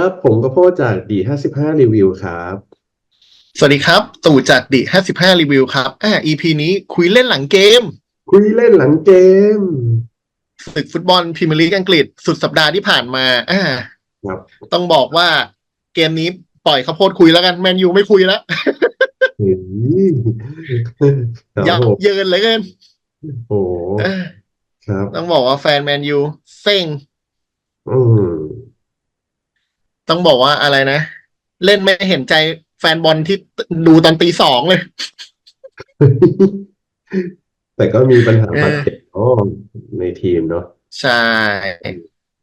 ดีครับ ผมก็โพดจากดีห้าสิบห้ารีวิวครับ สวัสดีครับ ตู่จากดิ55รีวิวครับอ่า EP นี้คุยเล่นหลังเกม คุยเล่นหลังเกมศึกฟุตบอลพรีเมียร์ลีกอังกฤษสุดสัปดาห์ที่ผ่านมาอ่าครับต้องบอกว่าเกมนี้ปล่อยข้าวโพดคุยแล้วกันแมนยูไม่คุยแล้วอืมครับยับผมเยินเหลยเกินโอ้เออครับ ต้องบอกว่าแฟนแมนยูเซ็งอืม ต้องบอกว่าอะไรนะ เล่นไม่เห็นใจแฟนบอลที่ดูตอนตีสองเลย แต่ก็มีปัญหาเออบาดเจ็บอ๋อในทีมเนาะใช่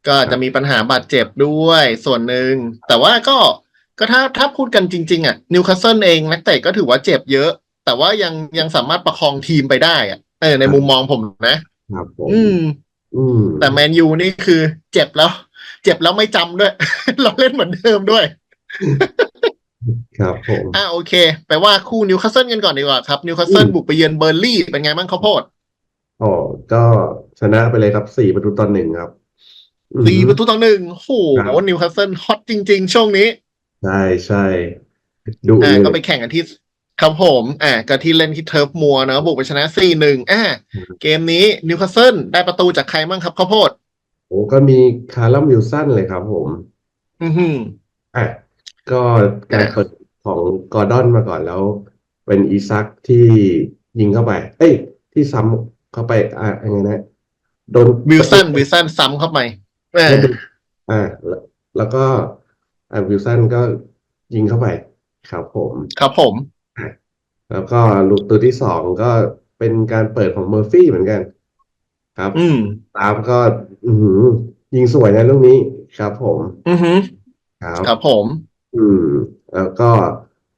ก็จะมีปัญหาบาดเจ็บด้วยส่วนหนึ่ง แต่ว่าก็ก็ถ้าถ้าพูดกันจริง ๆ อะนิวคาสเซิลเองนักเตะก็ถือว่าเจ็บเยอะ แต่ว่ายังยังสามารถประคองทีมไปได้อะเออในมุมมองผมนะ ครับผมอืม อืมแต่แมนยูนี่คือเจ็บแล้ว เจ็บแล้วไม่จำด้วย เราเล่นเหมือนเดิมด้วย ครับผมอ่าโอเค แปลว่าคู่นิวคาสเซิลกันก่อนดีกว่าครับนิวคาสเซิลบุกไปเยือนเบอร์ลี่เป็นไงบ้างข้าวโพดอ๋อก็ชนะไปเลยครับสี่ประตูต่อหนึ่งครับอืมสี่ประตูต่อหนึ่งโอ้โหครับนิวคาสเซิลฮอตจริง ๆ ช่วงนี้ ใช่ใช่ดูอ่าเลยก็ไปแข่งกันที่ครับผมอ่าก็ที่เล่นที่เทิร์ฟมัวเนอะบุกไปชนะสี่หนึ่งอ่าเกมนี้นิวคาสเซิลได้ประตูจากใครบ้างครับข้าวโพด โอ้ก็มีคาร์ลัมวิลสันเลยครับผมอือหืออะก็การอะเปิดของกอร์ดอนมาก่อนแล้ว เป็นอีซักที่ยิงเข้าไป เอ้ย ที่ซ้ำเข้าไป อะยังไงนะโดนวิลสันวิลสันซ้ำเข้าไปเออไม่เป็นอ่าแล้วแล้วก็อ่าวิลสันก็ยิงเข้าไปครับผมครับผม แล้วก็ลูกตัวที่สองก็เป็นการเปิดของเมอร์ฟี่เหมือนกัน ครับ อืมตามก็ อือหือยิงสวยนะลูกนี้ครับ ผมอือหือครับ ครับผม อืม แล้วก็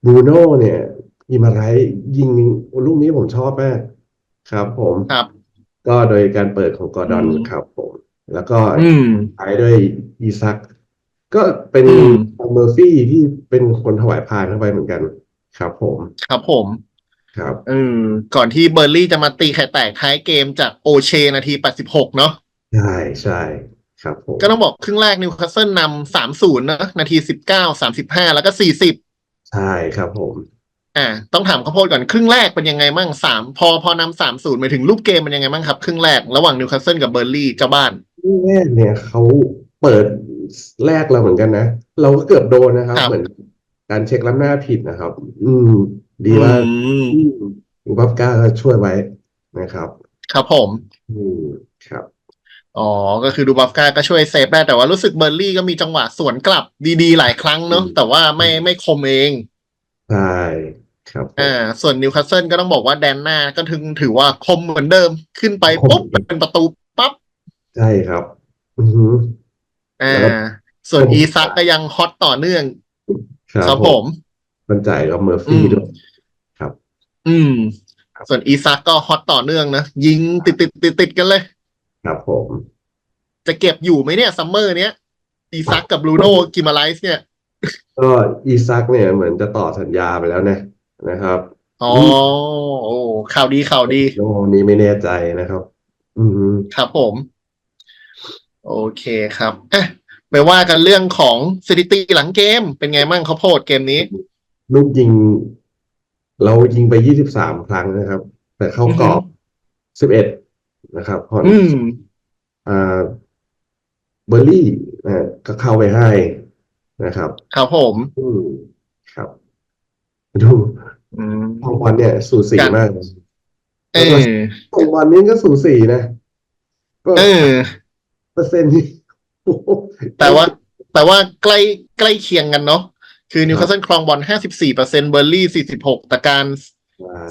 บรูโน่เนี่ยยิมาไรยิงลูกนี้ผมชอบมากครับ ผมครับ ก็โดยการเปิดของกอร์ดอนอืม ครับ ผม แล้วก็อืม ท้ายด้วยอีซัก ก็เป็นอืม เมอร์ฟี่ที่เป็นคนถวายพานเข้าไปเหมือนกัน ครับ ผม ครับผม ครับอืมก่อนที่เบอร์ลี่จะมาตีไข่แตกท้ายเกมจากโอเชนาที 86 เนาะใช่ใช่ครับผมก็ต้องบอกครึ่งแรกนิวคาสเซิลนำสามศูนย์นะนาทีสิบเก้าสามสิบห้าแล้วก็สี่สิบใช่ครับผม อ่า ต้องถามข้าวโพดก่อนครึ่งแรกเป็นยังไงมั่งสามพอพอนำสามศูนย์หมายถึงรูปเกมเป็นยังไงมั่งครับ ครึ่งแรกระหว่างนิวคาสเซิลกับเบอร์ลี่เจ้าบ้านแรกเนี่ยเขาเปิดแรกเราเหมือนกันนะ เราก็เกือบโดนนะครับครับเหมือนการเช็คล้ำหน้าผิดนะครับ อืม ดีว่าอืมอุบับก้าก็ช่วยไว้นะครับ ครับผม อืมครับ อ๋อ ก็คือดูบัฟกาก็ช่วยเซฟได้ แต่ว่ารู้สึกเบอร์ลี่ก็มีจังหวะสวนกลับดีๆ หลายครั้งเนาะอืมแต่ว่าไม่ไม่คมเอง ใช่ครับผมอ่า ส่วนนิวคาสเซิลก็ต้องบอกว่าแดนหน้าก็ถึงถือว่าคมเหมือนเดิม ขึ้นไปปุ๊บเป็นประตูปั๊บ ใช่ครับ อือหือ อ่าแล้วส่วนผมอีซักก็ยังฮอตต่อเนื่องครับครับผผมมมันจ่ายกับเมอร์ฟี่อืม ด้วยครับ อืม ส่วนอีซักก็ฮอตต่อเนื่องนะ ยิงติดติดติดติดๆกันเลย ครับผม จะเก็บอยู่ไหมเนี่ยซัมเมอร์เนี้ยอีซักกับบรูโน่กิมาไลส์เนี่ย ก็อีซักเนี่ยเหมือนจะต่อสัญญาไปแล้วนะนะครับอ๋อโอ้ข่าวดีข่าวดีโลนี้ไม่แน่ใจนะครับ อือหือครับผม โอเคครับอะไปว่ากันเรื่องของสถิติหลังเกมเป็นไงมั่งข้าวโพดเกมนี้ ลูกยิง เรายิงไปยี่สิบสามครั้งนะครับ แต่เข้ากรอบสิบเอ็ดนะครับพออืมอ่าเบอร์รี่นะก็เข้าไปให้นะครับครับผมอืมครับ ดูอืมทองบอลเนี่ยสูสีกันมากเออทองบอลนี้ก็สูสีนะก็เออเปอร์เซ็นต์นี่โอ้โหแต่ว่า แต่ว่าใกล้ใกล้เคียงกันเนาะ คือนิวคาสเซิลครองบอลห้าสิบสี่เปอร์เซ็นเบอร์ลี่สี่สิบหกแต่การ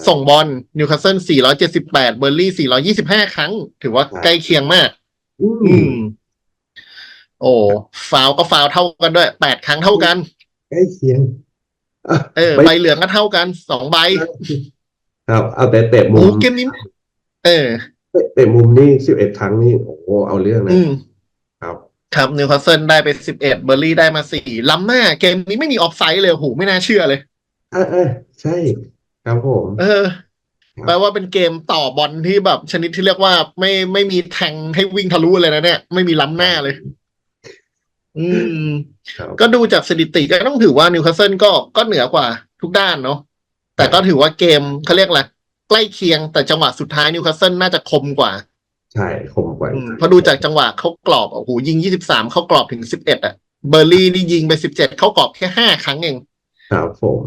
ส่งบอลนิวคาสเซิลสี่ร้อยเจ็ดสิบแปดเบอร์ลี่สี่ร้อยี่สิบห้าครั้ง ถือว่าใกล้เคียงมาก อือืมมโอ้ฟาวก็ฟาวเท่ากันด้วยแปดครั้งเท่ากัน ใกล้เคียงอะเออไม่ใบเหลืองก็เท่ากัน สองใบ ครับ เอาแต่เตะมุโอ้มเกมนี้ เออ เตะมุมนี่สิบเอ็ดครั้งนี่ โอ้โหเอาเรื่องนะอืม ครับครับนิวคาสเซิลได้ไปสิบเอ็ดเบอร์ลี่ได้มาสี่ล้ำหน้าเกมนี้ไม่มีออฟไซด์เลยโอ้โหไม่น่าเชื่อเลยอ่าอ่าใช่ ครับผม เออครับแปลว่าเป็นเกมต่อบอลที่แบบชนิดที่เรียกว่าไม่ไม่มีแทงให้วิ่งทะลุเลยนะเนี่ย ไม่มีล้ำหน้าเลย อืมครับก็ดูจากสถิติก็ต้องถือว่านิวคาสเซิลก็ก็เหนือกว่าทุกด้านเนาะแต่ก็ถือว่าเกมเขาเรียกอะไรใกล้เคียงแต่จังหวะสุดท้ายนิวคาสเซิลน่าจะคมกว่า ใช่คมกว่าอืมเพราะดูจากจังหวะเขากรอบโอ้โหยิง23เข้ากรอบถึง11อะ เบอร์ลี่นี่ยิงไป17เข้ากรอบแค่5ครั้งเองครับผม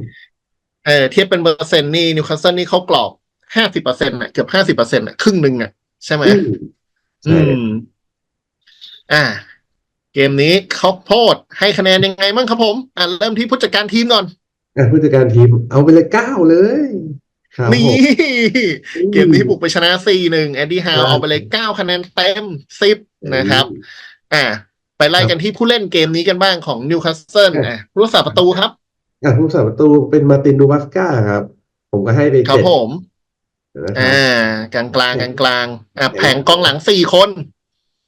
เออเทียบเป็นเปอร์เซ็นต์นี่นิวคาสเซิลนี่เข้ากรอบ50%อะเกือบ50%อะครึ่งหนึ่งอะใช่ไหมอืมใช่อืมอ่า เกมนี้เขาโพดให้คะแนนยังไงบ้างครับผม อ่าเริ่มที่ผู้จัดการทีมก่อนอะผู้จัดการทีมเอาไปเลยเก้าเลยครับ นี่ผมเกมนี้บุกไปชนะ4-1แอนดี้ฮาวครับเอาไปเลย9คะแนนเต็ม10นะครับ อ่า ไปไล่กันที่ผู้เล่นเกมนี้กันบ้างของนิวคาสเซิลอะผู้รักษาประตูครับอะผู้สาประตูเป็นมาร์ตินดูบัสก้าครับ ผมก็ให้ไปครับเจ็ดผมนะครัอ่าบกลางกลางกลางกลางๆอะแผงกองหลัง4คน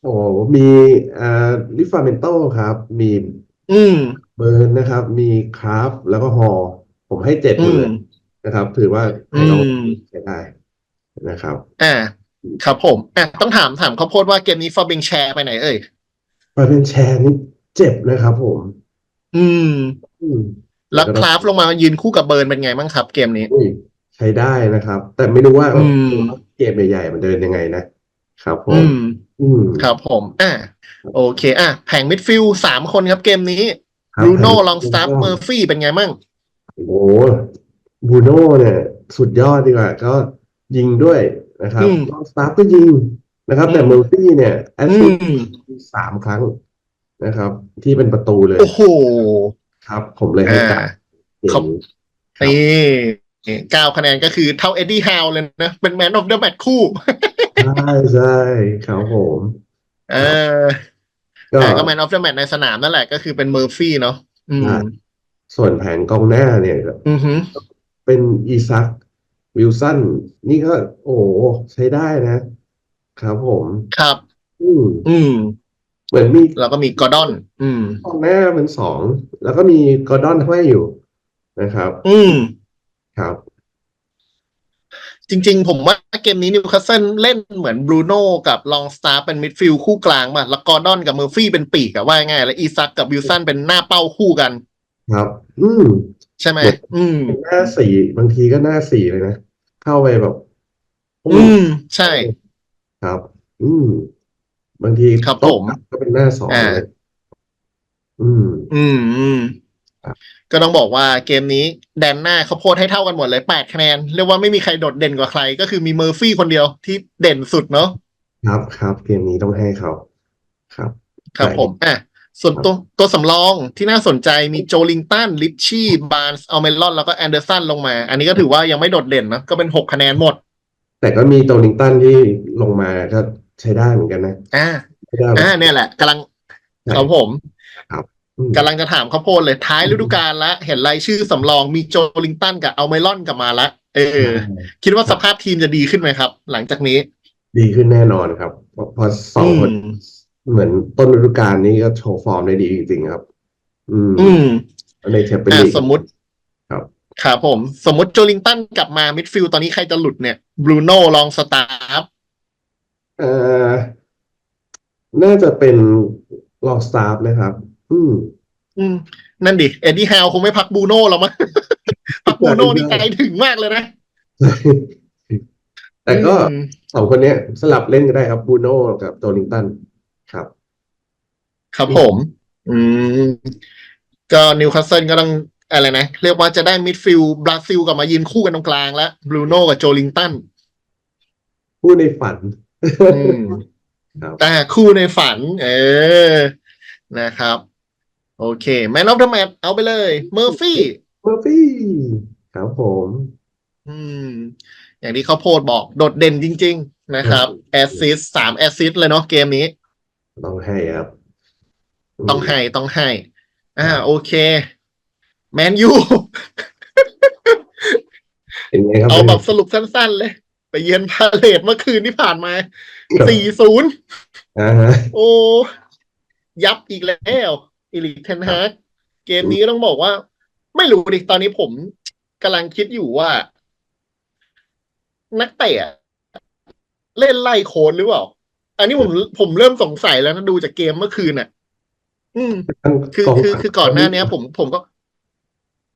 โอ้โหมีอ่าลิฟาเมนโตครับ มี อืมเบิร์นนะครับ มีคราฟแล้วก็ฮอลผมให้เจ็ดหอืมดมเลย นะครับ ถือว่าอืให้เรามใช้ได้นะครับ อ่า ครับผมอะต้องถามถามข้าวโพดว่าเกมนี้ฟอร์บิงแชร์ไปไหนเอ่ยมาเป็นแชร์นี่เจ็บนะครับผม อืม อืมแล้วคลาฟลงมายืนคู่กับเบิร์นเป็นไงบ้างครับ เกมนี้อุ้ยใช้ได้นะครับ แต่ไม่รู้ว่าอืมเกมใหญ่ๆมันเดินยังไงนะครับผอืมมอืมครับผม อะโอเค อะแผงมิดฟิลด์สามคนครับเกมนี้ครับบรูโน่ผมลองสตาร์เมอร์ฟี่เป็นไงมั่งโอ้โห บรูโน่เนี่ยสุดยอดดีกว่า ก็ยิงด้วยนะครับอืมลองสตาร์ก็ยิงนะครับ แต่อืมเมอร์ฟี่เนี่ยแอสอืซิสมต์สามครั้งนะครับ ที่เป็นประตูเลย โอ้โห ครับ ผมเลยให้อ่าจ่ายเกมครับนี้ครับนี่เก้าคะแนนก็คือเท่าเอ็ดดี้ฮาวเลยนะ เป็นแมนออฟเดอะแมตช์คู่ ใช่ใช่ครับผมเออก็แต่ก็แมนออฟเดอะแมตช์ในสนามนั่นแหละก็คือเป็นเมอร์ฟี่เนาะอืมใช่ส่วนแผนกองหน้าเนี่ยอือหือ เป็นอีซักวิลสันนี่ก็โอ้โหใช้ได้นะ ครับผมครับ อืมอืม เหมือนมีแล้วก็มีกอร์ดอน อืมกองหน้าเป็นสองแล้วก็มีกอร์ดอนห้อยอยู่นะครับ อืมครับ จริง ๆ ผมว่าเกมนี้นิวคาสเซิลเล่นเหมือนบรูโน่กับลองสตาร์เป็นมิดฟิลด์คู่กลางมา แล้วกอร์ดอนกับเมอร์ฟี่เป็นปีกอะว่าง่าย แล้วอีซักกับวิลสันเป็นหน้าเป้าคู่กัน ครับ อืม ใช่ไหมเหมือนอืม หน้าสี่บางทีก็หน้าสี่เลยนะ เข้าไปแบบโอ้อืม ใช่ ครับ อืม บางทีครับโต๊ะผมกลับก็เป็นหน้าสองอ่าเลยอืม อืมอืมครับ ก็ต้องบอกว่าเกมนี้แดนหน้าเขาโพสให้เท่ากันหมดเลยแปดคะแนน เรียกว่าไม่มีใครโดดเด่นกว่าใคร ก็คือมีเมอร์ฟี่คนเดียวที่เด่นสุดเนาะครับครับเกมนี้ต้องให้เขา ครับ ครับใช่ผมอะ ส่วนตัวตัวสำรองที่น่าสนใจมีโจลิงตันลิชชี่บาร์นส์อัลเมลอนแล้วก็แอนเดอร์สันลงมา อันนี้ก็ถือว่ายังไม่โดดเด่นนะ ก็เป็นหกคะแนนหมด แต่ก็มีโตลิงตันที่ลงมาก็ใช้ได้เหมือนกันนะ อ่าใช้ได้อ่าเนี่ยแหละกำลังใช่ครับผมอืมกำลังจะถามข้าวโพดเลยท้ายฤดูกาลละเห็นรายชื่อสำรองมีโจลิงตันกับอัลเมลอนกลับมาละเออ คิดว่าสภาพทีมจะดีขึ้นไหมครับ หลังจากนี้ ดีขึ้นแน่นอนครับเพราะเพอสองคนอืม เหมือนต้นฤดูกาลนี้ก็โชว์ฟอร์มได้ดีจริงๆครับ อืมอืมในแชมเปี้ยนอะลีกสมมติครับครับผม สมมติโจลิงตันกลับมามิดฟิลด์ตอนนี้ใครจะหลุดเนี่ยบรูโน่ลองสตาร์ฟเอ่อน่าจะเป็นลองสตาฟนะครับ อืม อืม นั่นดิ เอ็ดดี้ฮาวคงไม่พักบรูโน่แล้วมั้งพักบรูโน่นี่ไกลถึงมากเลยนะ แต่ก็อืมสองคนเนี้ยสลับเล่นก็ได้ครับบูโน่กับโตลิงตัน ครับครับผม อืม ก็นิวคาสเซิลก็ต้องอะไรนะ เรียกว่าจะได้มิดฟิลด์บราซิลกลับมายืนคู่กันตรงกลางแล้วบรูโน่กับโจลิงตันผู้ในฝันอืมครับแต่คู่ในฝัน เออ นะครับ โอเค แมนออฟเดอะแมตเอาไปเลย เมอร์ฟี่ เมอร์ฟี่ ครับผม อืม อย่างที่เขาโพดบอกโดดเด่นจริง ๆ นะครับ แอสซิสสามแอสซิสเลยเนาะเกมนี้ ต้องให้ครับ ต้องให้ต้องให้ อ่า โอเค แมนยูเป็นไงครับเอาแบบสรุปสั้นๆเลย ไปเยือนพาเลตเมื่อคืนที่ผ่านมา สี่ศูนย์อ่าฮะโอ้ ยับอีกแล้วอิลิเทนฮากเกมนี้ต้องบอกว่า ไม่รู้ดิ ตอนนี้ผมกำลังคิดอยู่ว่า นักเตะเล่นไล่โค้ดหรือเปล่า อันนี้ผมผมเริ่มสงสัยแล้วนะดูจากเกมเมื่อคืนน่ะ อืมทั้งคือกงคือหลังคือก่อนหน้าเนี้ย ผมผมก็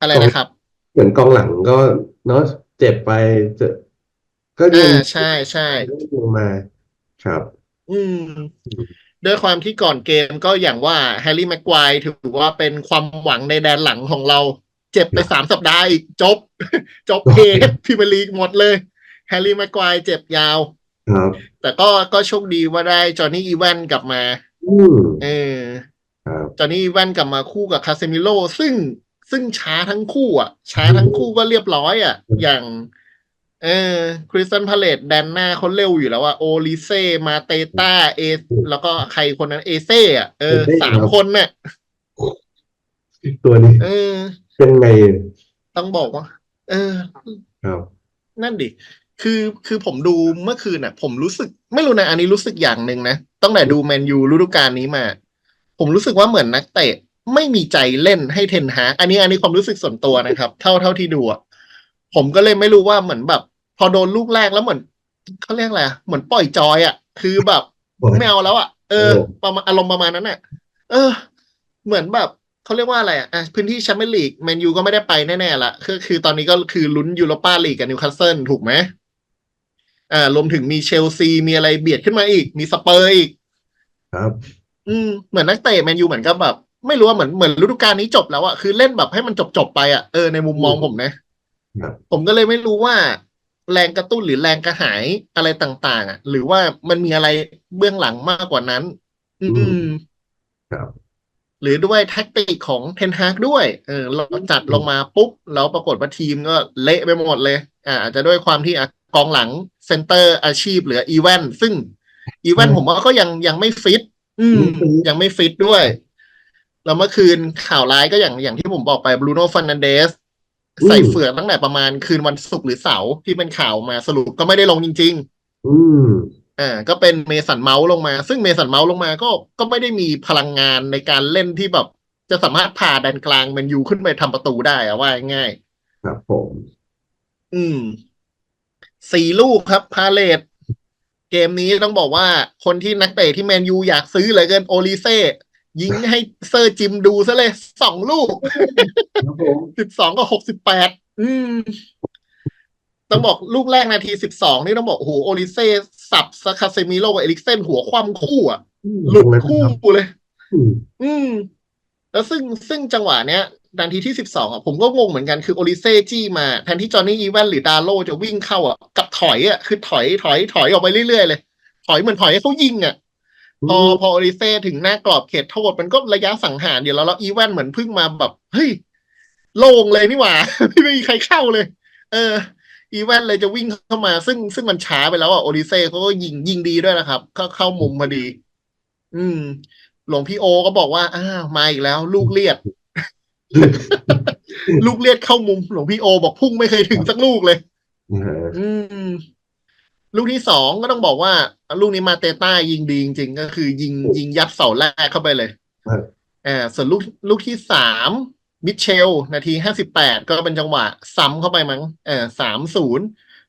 อะไรนะครับ เหมือนกองหลังก็เนาะเจ็บไปเจอก็ยัอ่างใช่ใช่ลงมา ครับ อืมด้วยความที่ก่อนเกมก็อย่างว่าแฮร์รี่แม็กควายถือว่าเป็นความหวังในแดนหลังของเรา เจ็บไปสามสัปดาห์อีก จบ จบเอฟพรีเมียร์ลีกหมดเลย แฮร์รี่แม็กควายเจ็บยาวครับแต่ก็ก็โชคดีว่าได้จอห์นนี่อีแวนกลับมาอืมเออครับ จอห์นนี่อีแวนกลับมาคู่กับคาเซมิโลซึ่งซึ่งช้าทั้งคู่อะ ช้าทั้งคู่ก็เรียบร้อยอะ อย่าง เออคริสตันพาเลตแดนหน้าเขาเร็วอยู่แล้วอะโอลิเซ่มาเตต้าเอ แล้วก็ใครคนนั้นเอเซ่อะเออสามคนเนี่ยตัวนี้ เออเป็นไง ต้องบอกว่า เออครับนั่นดิ คือคือผมดูเมื่อคืนน่ะ ผมรู้สึก ไม่รู้นะ อันนี้รู้สึกอย่างหนึ่งนะตั้งแต่ดูแมนยูฤดูกาลนี้มา ผมรู้สึกว่าเหมือนนักเตะไม่มีใจเล่นให้เทนฮากอันนี้อันนี้ความรู้สึกส่วนตัวนะครับ เท่าเท่าที่ดูอะผมก็เลยไม่รู้ว่าเหมือนแบบ พอโดนลูกแรกแล้วเหมือนเขาเรียกอะไรอะเหมือนปล่อยจอยอะคือแบบไม่เอาแล้วอะเออโอ้ประมาณอารมณ์ประมาณนั้นอะเออ เหมือนแบบเขาเรียกว่าอะไรอะอะพื้นที่แชมเปี้ยนลีกแมนยูก็ไม่ได้ไปแน่ๆละคือคือตอนนี้ก็คือลุ้นยูโรปาลีกกับนิวคาสเซิลถูกไหมอ่ารวมถึงมีเชลซีมีอะไรเบียดขึ้นมาอีก มีสเปอร์อีก ครับ อืมเหมือนนักเตะแมนยูเหมือนกับแบบ ไม่รู้ว่าเหมือนเหมือนฤดูกาลนี้จบแล้วอะคือเล่นแบบให้มันจบจบๆไปอะเออในมุมมองผมนะครับผมก็เลยไม่รู้ว่า แรงกระตุ้นหรือแรงกระหายอะไรต่าง ๆ อะ หรือว่ามันมีอะไรเบื้องหลังมากกว่านั้นอือืมครับหรือด้วยแท็กติกของเทนฮากด้วย เออเราจัดลงมาปุ๊บ แล้วปรากฏว่าทีมก็เละไปหมดเลย อ่าอาจจะด้วยความที่อะกองหลังเซนเตอร์อาชีพเหลืออีเวนซึ่งอีเวนอืมผมว่าก็ยังยังไม่ฟิต อืมอืมยังไม่ฟิตด้วย แล้วเมื่อคืนข่าวร้ายก็อย่างอย่างที่ผมบอกไปบรูโน่ฟันนันเดสอืมใส่เฟือกตั้งแต่ประมาณคืนวันศุกร์หรือเสาร์ที่เป็นข่าวมาสรุปก็ไม่ได้ลงจริง ๆ อืมอ่าก็เป็นเมสันเมาส์ลงมา ซึ่งเมสันเมาส์ลงมาก็ก็ไม่ได้มีพลังงานในการเล่นที่แบบ จะสามารถพาแดนกลางแมนยูขึ้นไปทำประตูได้อะว่าง่าย ครับผมๆอืม สี่ลูกครับ พาเลต เกมนี้ต้องบอกว่าคนที่นักเตะที่แมนยูอยากซื้อเหลือเกินโอลิเซ่ยิงให้เซอร์จิมดูซะเลยสองลูกครับผมสิบสองกับหกสิบแปดอืม ต้องบอกลูกแรกนาทีสิบสองนี่ต้องบอกโอ้โหโอลิเซ่สับซาคาเซมิโลกับเอลิกเซนหัวคว่ำคู่อะหลุดคู่เลยอืมอืม แล้วซึ่งซึ่งจังหวะเนี้ย นาทีที่สิบสองอะผมก็งงเหมือนกันคือโอลิเซ่จี้มาแทนที่จอห์นนี่อีแวนหรือดาโลจะวิ่งเข้าอะกับถอยอะคือถอยถอยถอยออกไปเรื่อยๆเลย ถอยเหมือนถอยให้เขายิงอะพอพอโอริเซ่ถึงหน้ากรอบเขตโทษมันก็ระยะสังหารอยู่แล้วแล้วอีแวนเหมือนเพิ่งมาแบบเฮ้ยโล่งเลยนี่หว่า ไม่มีใครเข้าเลย เออ อีแวนเลยจะวิ่งเข้ามา ซึ่งซึ่งมันช้าไปแล้วอะโอริเซ่เขาก็ยิงยิงดีด้วยนะครับก็เข้ามุมพอดี อืมหลวงพี่โอก็บอกว่าอ้าวมาอีกแล้ว ลูกเลียด ลูกเลียดเข้ามุมหลวงพี่โอบอกพุ่งไม่เคยถึงสักลูกเลยนะฮะอืม ลูกที่สองก็ต้องบอกว่า ลูกนี้มาเตต้ายิงดีจริงๆ ก็คือ ยิงยิงยัดเสาแรกเข้าไปเลยครับอ่าส่วนลูกลูกที่สามมิเชล นาทีห้าสิบแปดก็เป็นจังหวะ ซ้ำเข้าไปมั้งเออสามศูนย์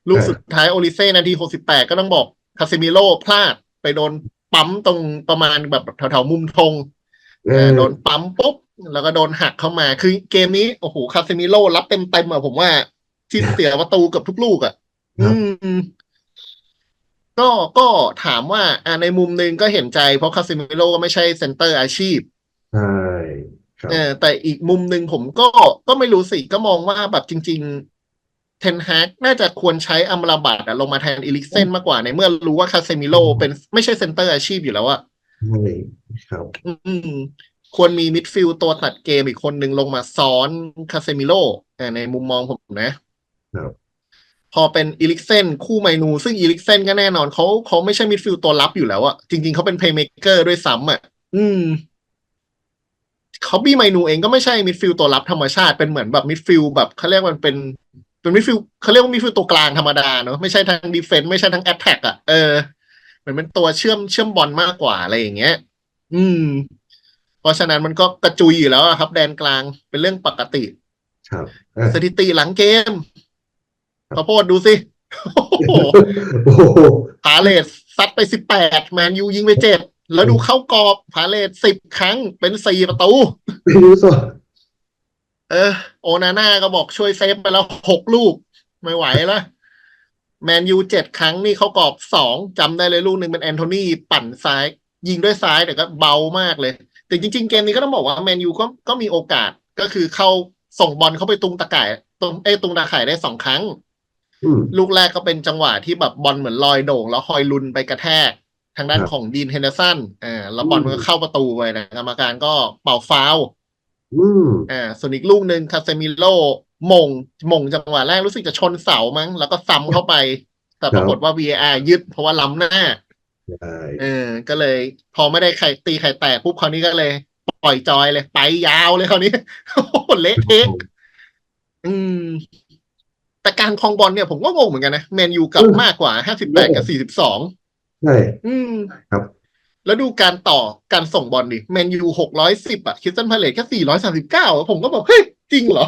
ลูกสุดท้ายโอลิเซ่นาทีหกสิบแปดก็ต้องบอกคาเซมิโลพลาดไปโดนปั๊มตรงประมาณแบบแถวๆมุมธงเอเอออโดนปั๊มปุ๊บ แล้วก็โดนหักเข้ามา คือเกมนี้โอ้โหคาเซมิโลรับเต็มเต็มๆอะผมว่าที่เสียประตูเกับทุกลูกอะอืมก็ก็ถามว่าอ่าในมุมหนึ่งก็เห็นใจเพราะคาเซมิโลก็ไม่ใช่เซนเตอร์อาชีพใช่ครับเออแต่อีกมุมหนึ่งผมก็ก็ไม่รู้สิก็มองว่าแบบจริง ๆ เทนฮากน่าจะควรใช้อัมราบัตอะลงมาแทนอีลิกเซนมากกว่าในเมื่อรู้ว่าคาเซมิโลเป็นไม่ใช่เซนเตอร์อาชีพอยู่แล้วอะใช่ครับ อืม ควรมีมิดฟิลด์ตัวตัดเกมอีกคนหนึ่งลงมาซ้อนคาเซมิโลอ่าในมุมมองผมนะครับพอเป็นอีลิกเซนคู่ไมนู ซึ่งอีลิกเซนก็แน่นอนเขาเขาไม่ใช่มิดฟิลด์ตัวรับอยู่แล้วอะจริง ๆเขาเป็นเพลย์เม k เกอร์ด้วยซ้ำอะอืมเขาบี้ไมนูเองก็ไม่ใช่มิดฟิลด์ตัวรับธรรมชาติเป็นเหมือนแบบมิดฟิลด์แบบเขาเรียกว่ามันเป็นเป็นมิดฟิลด์เขาเรียกว่ามิดฟิลด์ตัวกลางธรรมดาเนอะไม่ใช่ทั้งดีเฟนต์ไม่ใช่ทั้งแอตแทกอะเออเหมือนเป็นตัวเชื่อมเชื่อมบอลมากกว่าอะไรอย่างเงี้ย อืม เพราะฉะนั้นมันก็กระจุยอยู่แล้วอะครับ แดนกลางเป็นเรื่องปกติ ครับอะสถิติหลังเกมขอโพดดูสิโอ้โหโอ้โหพาเลสซัดไปสิบแปดแมนยูยิงไปเจ็ดแล้วดูเข้ากรอบพาเลตสิบครั้งเป็นสี่ประตูไม่รู้สดเออ โอนาน่าก็บอกช่วยเซฟไปแล้วหกลูก ไม่ไหวแล้วแมนยูเจ็ดครั้งนี่เขากรอบสองจำได้เลยลูกหนึ่งเป็นแอนโทนีปั่นซ้าย ยิงด้วยซ้ายแต่ก็เบามากเลย แต่จริง ๆ เกมนี้ก็ต้องบอกว่าแมนยูก็ก็มีโอกาสก็คือเข้าส่งบอลเข้าไปตุงตะข่ายตรงเอ้ยตุงตะข่ายได้สองครั้งอืมลูกแรกก็เป็นจังหวะที่แบบบอลเหมือนลอยโด่ง แล้วคอยลุนไปกระแทกทางด้านครับของดีนเฮนเดอร์สันอ่าแล้วบอลมันก็เข้าประตูไปนะกรรมการก็เป่าฟาวล์อืมอ่าส่วนอีกลูกหนึ่งคาเซมิโลมงมงจังหวะแรกรู้สึกจะชนเสามั้ง แล้วก็ซ้ำเข้าไป แต่ปรากฏว่า VAR ยึดเพราะว่าล้ำหน้าใช่ เออ ก็เลย พอไม่ได้ไข่ตีไข่แตกปุ๊บคราวนี้ก็เลย ปล่อยจอยเลย ไปยาวเลยคราวนี้โอ้โหเละเทะอืม แต่การครองบอลเนี่ยผมก็งงเหมือนกันนะแมนยูกลับมากกว่าห้าสิบแปดกับสี่สิบสองใช่อืมครับ แล้วดูการต่อการส่งบอลดิแมนยูหกร้อยสิบอะคิสตันพาเลตแค่สี่ร้อยสามสิบเก้าผมก็บอกเฮ้ยจริงเหรอ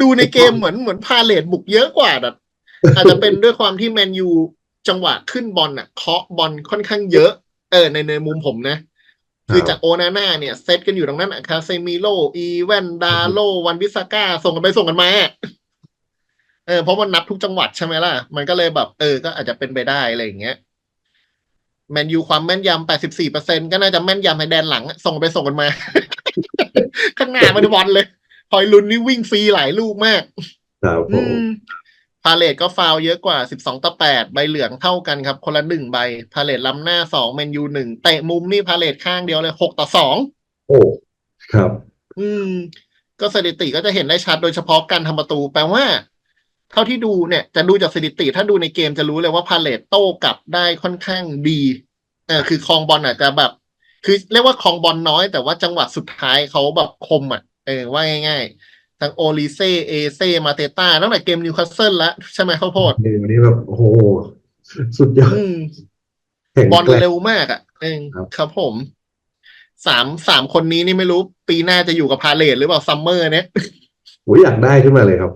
ดูในเกมเหมือนเหมือนพาเลตบุกเยอะกว่าอะอาจจะเป็นด้วยความที่แมนยู จังหวะขึ้นบอลอะเคาะบอลค่อนข้างเยอะ เออในในมุมผมนะ คือจากโอนาน่าเนี่ยเซตกันอยู่ตรงนั้นอะคาเซมิโล อีแวนดาโล วันวิสาก้า ส่งกันไปส่งกันมาเออเพราะมันนับทุกจังหวัดใช่ไหมล่ะ มันก็เลยแบบ เออ ก็อาจจะเป็นไปได้อะไรอย่างเงี้ยแมนยูความแม่นยำ84%ก็น่าจะแม่นยำในแดนหลังอะส่งไปส่งกันมา ข้างหน้ามันบอลเลยพอยลุนนี่วิ่งฟรีหลายลูกมาก ครับผอืมม พาเลตก็ฟาวล์เยอะกว่า 12 ต่อ 8 ใบเหลืองเท่ากันครับ คนละหนึ่งใบ พาเลตล้ำหน้า2แมนยูหนึ่งเตะมุมนี่พาเลตข้างเดียวเลย6ต่อ2โอ้ครับ อืม ก็สถิติก็จะเห็นได้ชัดโดยเฉพาะการทำประตู แปลว่า เท่าที่ดูเนี่ย จะดูจากสถิติ ถ้าดูในเกมจะรู้เลยว่าพาเลตโต้กลับได้ค่อนข้างดีเออคือครองบอลอาจจะแบบ คือเรียกว่าครองบอลน้อยแต่ว่าจังหวะสุดท้ายเขาแบบคมอะเออว่าง่าย ๆ ทั้งโอลิเซเอเซมาเตต้าตั้งแต่เกมนิวคาสเซิลแล้วใช่ไหมข้าวโพดเดี๋ยวนี้แบบโอ้โหสุดยอดอืมแข็งบอลแกร่งเร็วมากอะเออครับครับผมสามสามคนนี้นี่ไม่รู้ปีหน้าจะอยู่กับพาเลตหรือเปล่าซัมเมอร์ เนี่ยโอ้ยอยากได้ขึ้นมาเลยครับ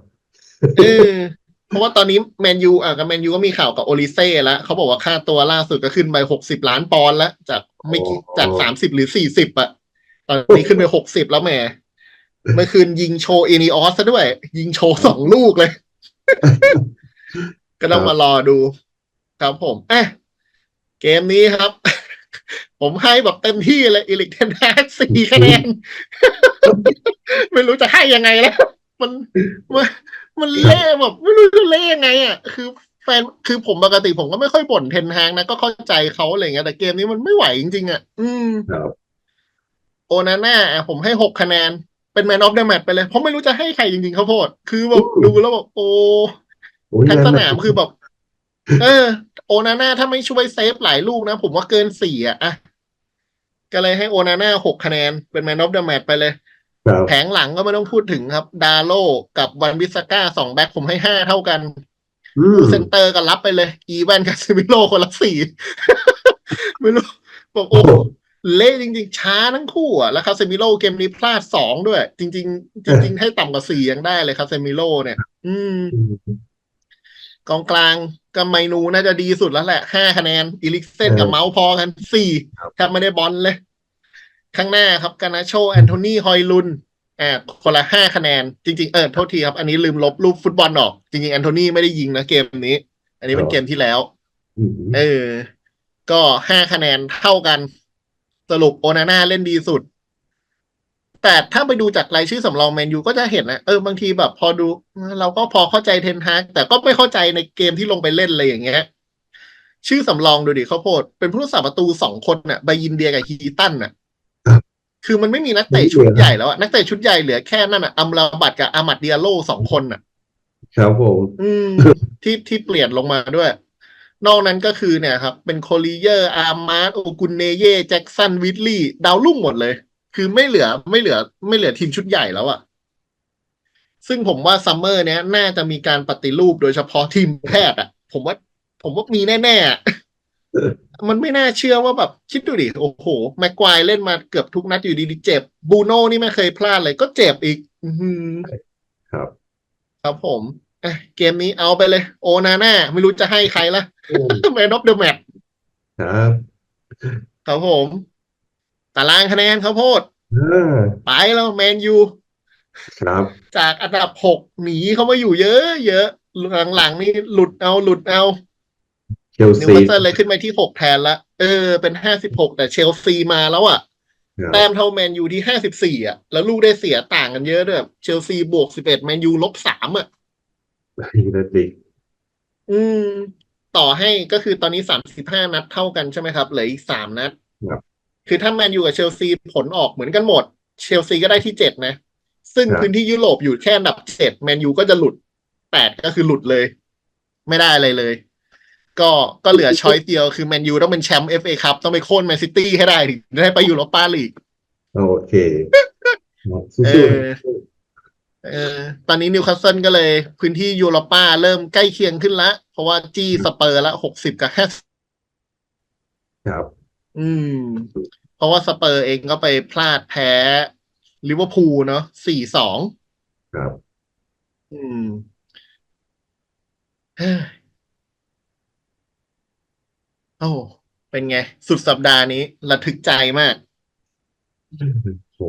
เออเพราะว่าตอนนี้แมนยูอะกับแมนยูก็มีข่าวกับโอลิเซ่แล้วเขาบอกว่าค่าตัวล่าสุดก็ขึ้นไปหกสิบล้านปอนด์แล้วจากไม่กี่โอ้จากสามสิบหรือสี่สิบอะ ตอนนี้ขึ้นไปหกสิบแล้วแหม เมื่อคืนยิงโชว์เอนิออสซะด้วย ยิงโชว์สองลูกเลย ก็ต้องมารอดูครับผมเอะเกมนี้ครับ ผมให้แบบเต็มที่เลยอีลิกเทนแฮกสี่คะแนน ไม่รู้จะให้ยังไงแล้ว มันมันมันเล่แบบไม่รู้จะเล่ยังไงอะ คือแฟนคือผมปกติผมก็ไม่ค่อยบ่นเทนแฮงนะ ก็เข้าใจเขาอะไรเงี้ยแต่เกมนี้มันไม่ไหวจริงๆอะ อืมครับโอนาน่าอะผมให้หกคะแนน เป็นแมนออฟเดอะแมตช์ไปเลย เพราะไม่รู้จะให้ใครจริงๆเขาวโพด คือแบบดูแล้วแบบโอ้โอ้ยทั้งสนั่นนามคือแบบ เออ โอนาน่าถ้าไม่ช่วยเซฟหลายลูกนะ ผมว่าเกินสี่อะอะก็เลยให้โอนาน่าหกคะแนน เป็นแมนออฟเดอะแมตช์ไปเลยครับแผงหลังก็ไม่ต้องพูดถึงครับ ดาโลกับวันวิสก้าสองแบ็คผมให้ห้าเท่ากันอืมเซนเตอร์ก็รับไปเลย อีแวนกับซิมิโลคนละสี่ไม่รู้บอกโอ้ เละจริง ๆ ช้าทั้งคู่อะแล้วคาเซมิโลเกมนี้พลาดสองด้วย จริง ๆ จริง ๆ ให้ต่ำกว่าสี่ยังได้เลยคาเซมิโลเนี่ย อืมอืมกองกลางก็ไมนูน่าจะดีสุดแล้วแหละห้าคะแนนอีลิกเซนเออกับเมาส์พอกันสี่ครับแทบไม่ได้บอลเลย ข้างหน้าครับกานาโชแอนโทนีฮอยลุนอ่าคนละห้าคะแนน จริง ๆ เออโทษทีครับ อันนี้ลืมลบรูปฟุตบอลออก จริง ๆ แอนโทนีไม่ได้ยิงนะเกมนี้ อันนี้เป็นเกมที่แล้วอืมเออ ก็ห้าคะแนนเท่ากัน สรุปโอนาน่าเล่นดีสุด แต่ถ้าไปดูจากรายชื่อสำรองแมนยูก็จะเห็นนะเออบางทีแบบพอดูเออเราก็พอเข้าใจเทนฮากแต่ก็ไม่เข้าใจในเกมที่ลงไปเล่นเลยอย่างเงี้ยชื่อสำรองดูดิเขาวโพดเป็นผู้รักษาประตูสองคนน่ะไบยินเดียกับฮีตันน่ะ คือมันไม่มีนักเตะชุดใหญ่แล้วอะนักเตะชุดใหญ่เหลือแค่นั่นน่ะอัมราบัตกับอามัดเดียโลสองคนน่ะ ครับผม อืมที่ที่เปลี่ยนลงมาด้วย นอกนั้นก็คือเนี่ยครับ เป็นโคลีเยอร์อาร์มาร์โอกุนเนเย่แจ็กสันวิดลี่ดาวรุ่งหมดเลย คือไม่เหลือไม่เหลือ ไม่เหลือทีมชุดใหญ่แล้วอะซึ่งผมว่าซัมเมอร์เนี้ยน่าจะมีการปฏิรูปโดยเฉพาะทีมแพทย์อะผมว่า ผมว่ามีแน่ๆอะมันไม่น่าเชื่อว่าแบบ คิดดูดิ โอ้โห แม็กควายเล่นมาเกือบทุกนัดอยู่ดีๆเจ็บ บูโน่นี่ไม่เคยพลาดเลยก็เจ็บอีก อือหือครับ ครับผม อะเกมนี้เอาไปเลย โอนาน่าไม่รู้จะให้ใครละอืมแมนอฟเดอะแมตครับครับผมตารางคะแนนข้าวโพดอ่าไปแล้วแมนยูครับ จากอันดับหกหนีเขามาอยู่เยอะ เยอะหลังๆนี่หลุดเอาหลุดเอาเชลนิวซีคาสเซิลเลยขึ้นมาที่หกแทนละเออ เป็นห้าสิบหกแต่เชลซีมาแล้วอะครับแต้มเท่าแมนยูที่ห้าสิบสี่อะ แล้วลูกได้เสียต่างกันเยอะด้วยเชลซีบวกสิบเอ็ดแมนยูลบสามอะ ยูไนเต็ดอืม ต่อให้ก็คือตอนนี้สามสิบห้านัดเท่ากันใช่ไหมครับเหลืออีกสามนัดครับ คือถ้าแมนยูกับเชลซีผลออกเหมือนกันหมด เชลซีก็ได้ที่เจ็ดนะ ซึ่งครับพื้นที่ยุโรปอยู่แค่อันดับเจ็ดแมนยูก็จะหลุดแปดก็คือหลุดเลย ไม่ได้อะไรเลย ก็ก็เหลือช้อยเดียวคือแมนยูต้องเป็นแชมป์เอฟเอคัพต้องไปโค่นแมนซิตี้ให้ได้ถึงจะได้ไปยูโรปาลีกโอเคสู้เอๆอ เออตอนนี้นิวคาสเซิลก็เลย พื้นที่ยูโรปาเริ่มใกล้เคียงขึ้นละ เพราะว่าจี้สเปอร์ละหกสิบกับห้าครับ อืม เพราะว่าสเปอร์เองก็ไปพลาดแพ้ลิเวอร์พูลเนาะสี่สองครับ อืมเฮ้ยโอ้เป็นไง สุดสัปดาห์นี้ระทึกใจมาก โห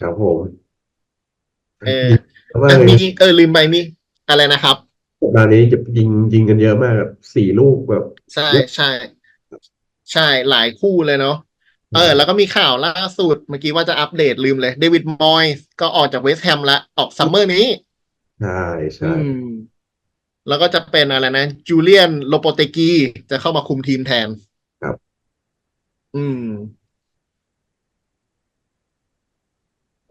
ครับผม เออแต่ว่าเออมีเออลืมไปมีอะไรนะครับสัปดาห์นี้จะยิงยิงกันเยอะมากแบบสี่ลูกแบบ ใช่ใช่ใช่หลายคู่เลยเนาะเออ แล้วก็มีข่าวล่าสุดเมื่อกี้ว่าจะอัปเดตลืมเลยเดวิดมอยส์ก็ออกจากเวสต์แฮมละออกซัมเมอร์นี้ ใช่ใช่อืมแล้วก็จะเป็นอะไรนะ จูเลียนโลโปเตกีจะเข้ามาคุมทีมแทน ครับ อืม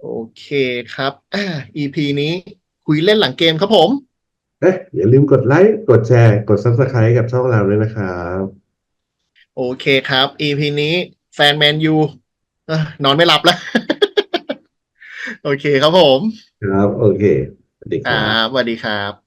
โอเคครับอ่า EP นี้คุยเล่นหลังเกมครับผม เอ๊ะอย่าลืมกดไลค์ กดแชร์ กด Subscribe กับช่องเราด้วยนะครับ โอเคครับ EP นี้แฟนแมนยูเอ้อนอนไม่หลับแล้ว โอเคครับผม ครับ โอเค สวัสดีคครัรับบสวัสดีครับ